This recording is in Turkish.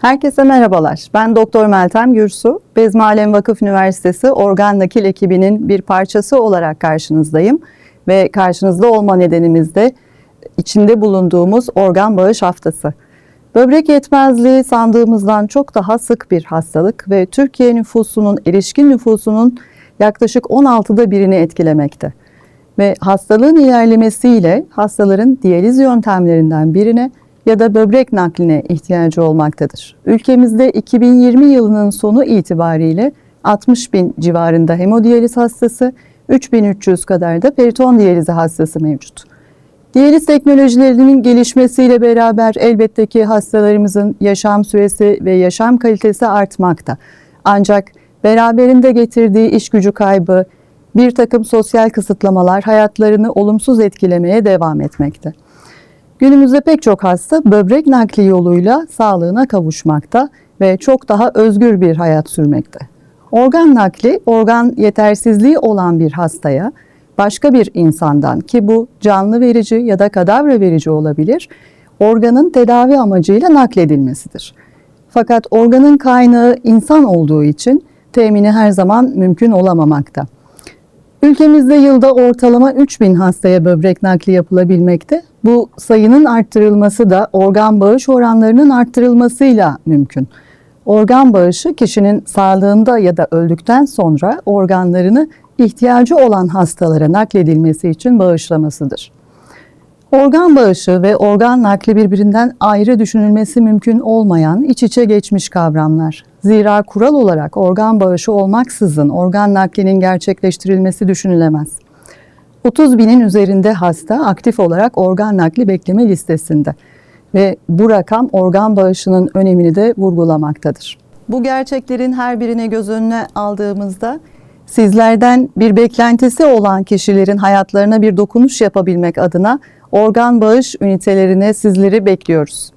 Herkese merhabalar. Ben Doktor Meltem Gürsu. Bezmi Alem Vakıf Üniversitesi Organ Nakil ekibinin bir parçası olarak karşınızdayım. Ve karşınızda olma nedenimiz de içinde bulunduğumuz organ bağış haftası. Böbrek yetmezliği sandığımızdan çok daha sık bir hastalık ve Türkiye nüfusunun, erişkin nüfusunun yaklaşık 16'da birini etkilemekte. Ve hastalığın ilerlemesiyle hastaların diyaliz yöntemlerinden birine ya da böbrek nakline ihtiyacı olmaktadır. Ülkemizde 2020 yılının sonu itibariyle 60 bin civarında hemodiyaliz hastası, 3300 kadar da periton diyalizi hastası mevcut. Diyaliz teknolojilerinin gelişmesiyle beraber elbette ki hastalarımızın yaşam süresi ve yaşam kalitesi artmakta. Ancak beraberinde getirdiği iş gücü kaybı, bir takım sosyal kısıtlamalar hayatlarını olumsuz etkilemeye devam etmekte. Günümüzde pek çok hasta böbrek nakli yoluyla sağlığına kavuşmakta ve çok daha özgür bir hayat sürmekte. Organ nakli, organ yetersizliği olan bir hastaya başka bir insandan ki bu canlı verici ya da kadavra verici olabilir, organın tedavi amacıyla nakledilmesidir. Fakat organın kaynağı insan olduğu için temini her zaman mümkün olamamakta. Ülkemizde yılda ortalama 3000 hastaya böbrek nakli yapılabilmekte. Bu sayının arttırılması da organ bağış oranlarının arttırılmasıyla mümkün. Organ bağışı kişinin sağlığında ya da öldükten sonra organlarını ihtiyacı olan hastalara nakledilmesi için bağışlamasıdır. Organ bağışı ve organ nakli birbirinden ayrı düşünülmesi mümkün olmayan iç içe geçmiş kavramlar. Zira kural olarak organ bağışı olmaksızın organ naklinin gerçekleştirilmesi düşünülemez. 30 binin üzerinde hasta aktif olarak organ nakli bekleme listesinde ve bu rakam organ bağışının önemini de vurgulamaktadır. Bu gerçeklerin her birine göz önüne aldığımızda sizlerden bir beklentisi olan kişilerin hayatlarına bir dokunuş yapabilmek adına organ bağış ünitelerine sizleri bekliyoruz.